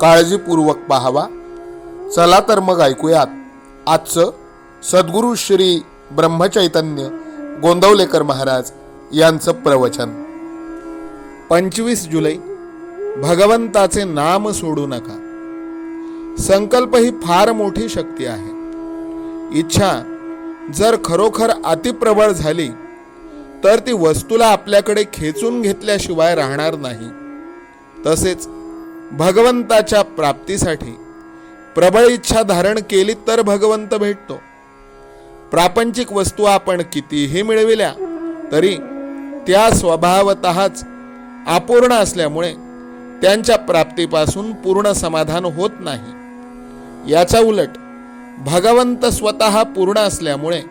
काळजीपूर्वक पाहावा. चला तर मग ऐकूयात. आजचं सद्गुरू श्री ब्रह्मचैतन्य गोंदवलेकर महाराज यांचं प्रवचन. पंचवीस जुलै भगवंताचे नाम सोडू नका. संकल्प ही फार मोठी शक्ती आहे. इच्छा जर खरोखर अतिप्रबळ झाली तर ती वस्तूला आपल्याकडे खेचून घेतल्याशिवाय राहणार नाही. तसेच भगवंताच्या प्राप्तीसाठी. प्रबळ इच्छा धारण केली तर भगवंत भेटतो. प्रापंचिक वस्तू आपण कितीही मिळविल्या तरी त्या स्वभावतःच अपूर्ण असल्यामुळे त्यांच्या प्राप्तीपासून पूर्ण समाधान होत नाही. याच्या उलट भगवंत स्वतः पूर्ण असल्यामुळे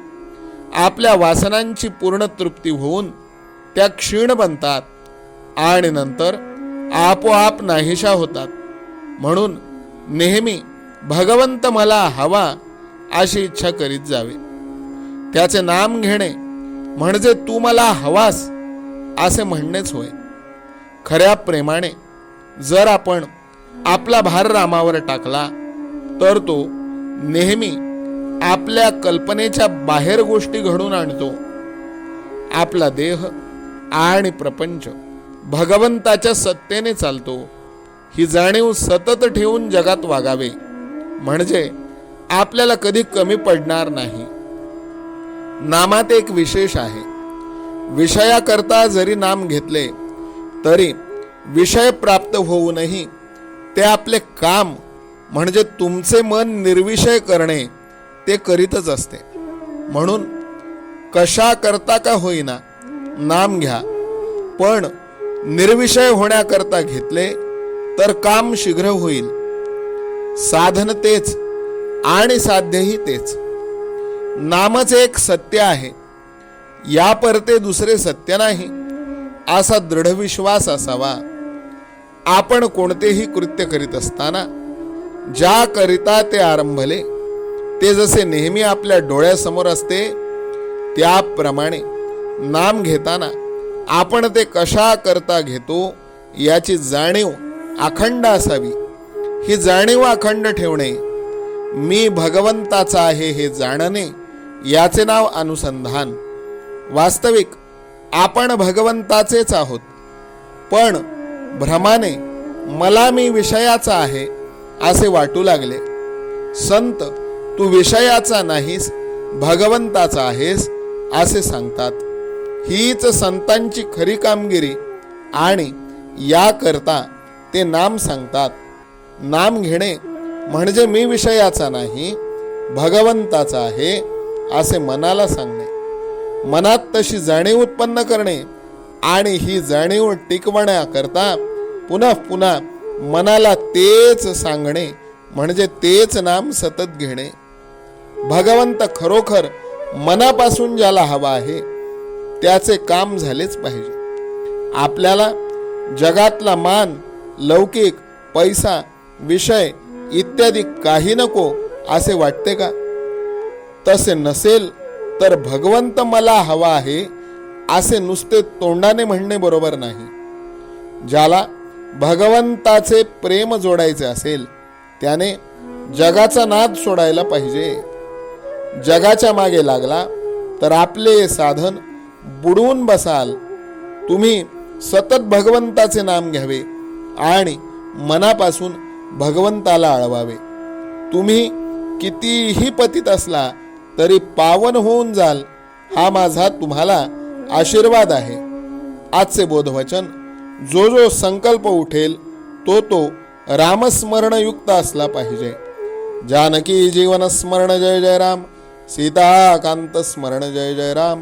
आपल्या वासनांची पूर्ण तृप्ती होऊन त्या क्षीण बनतात आणि नंतर आपोआप नाहीशा होतात. म्हणून नेहमी भगवंत मला हवा अशी इच्छा करीत जावे. त्याचे नाम घेणे म्हणजे तू मला हवास असे म्हणणेच होय. खऱ्या प्रेमाने जर आपण आपला भार रामावर टाकला तर तो नेहमी आपल्या कल्पनेच्या बाहेर गोष्टी घडून आणतो. आपला देह आणि प्रपंच भगवंताच्या सत्तेने चालतो. ही जाणीव सतत ठेवून जगात वागावे. म्हणजे आपल्याला कधी कमी पडणार नाही. नामात एक विशेष आहे. विषयाकरता जरी नाम घेतले तरी विषय प्राप्त होऊनही ते आपले काम म्हणजे तुमचे मन निर्विषय करणे ते करीतच असते. म्हणून कशा करता का होईना नाम घ्या. पण निर्विषय होण्याकरता घेतले तर काम शीघ्र होईल. साधन तेच आणि साध्यही तेच. नामच एक सत्य आहे. या परते दुसरे सत्य नाही असा दृढ विश्वास असावा. आपण कोणतेही कृत्य करीत असताना ज्या करिता ते आरंभले ते जसे नेहमी आपल्या डोळ्यासमोर असते त्याप्रमाणे नाम घेताना आपण ते कशा करता घेतो याची जाणीव अखंड असावी. ही जाणीव अखंड ठेवणे मी भगवंताचा आहे हे जाणणे याचे नाव अनुसंधान. वास्तविक आपण भगवंताचेच आहोत. पण भ्रमाने मला मी विषयाचा आहे असे वाटू लागले. संत तू विषयाचा नाहीस भगवंताचा आहेस असे सांगतात. हीच संतांची खरी कामगिरी आणि याकरता ते नाम सांगतात. नाम घेणे म्हणजे मी विषयाचा नाही भगवंताचा आहे असे मनाला सांगणे. मनात तशी जाणीव उत्पन्न करणे आणि ही जाणीव टिकवण्याकरता पुन्हा पुन्हा मनाला तेच सांगणे म्हणजे तेच नाम सतत घेणे. भगवंत खरोखर मनापासून ज्याला हवा आहे त्याचे काम झालेच पाहिजे. आपल्याला जगातला मान लौकिक पैसा विषय इत्यादी काही नको असे वाटते का? तसे नसेल तर भगवंत मला हवा आहे असे नुसते तोंडाने म्हणणे बरोबर नाही. ज्याला भगवंताचे प्रेम जोडायचे असेल त्याने जगाचा नाद सोडायला पाहिजे. जगाच्या मागे लागला तर आपले साधन बुडवून बसाल तुम्ही सतत भगवंताचे नाम घ्यावे आणि मनापासून भगवंताला आळवावे. तुम्ही कितीही पतित असला तरी पावन होऊन जाल हा माझा तुम्हाला आशीर्वाद आहे. आजचे बोधवचन जो जो संकल्प उठेल तो तो रामस्मरणयुक्त असला पाहिजे. जानकी जीवन स्मरण जय जय राम सीताकांत स्मरण जय जय राम.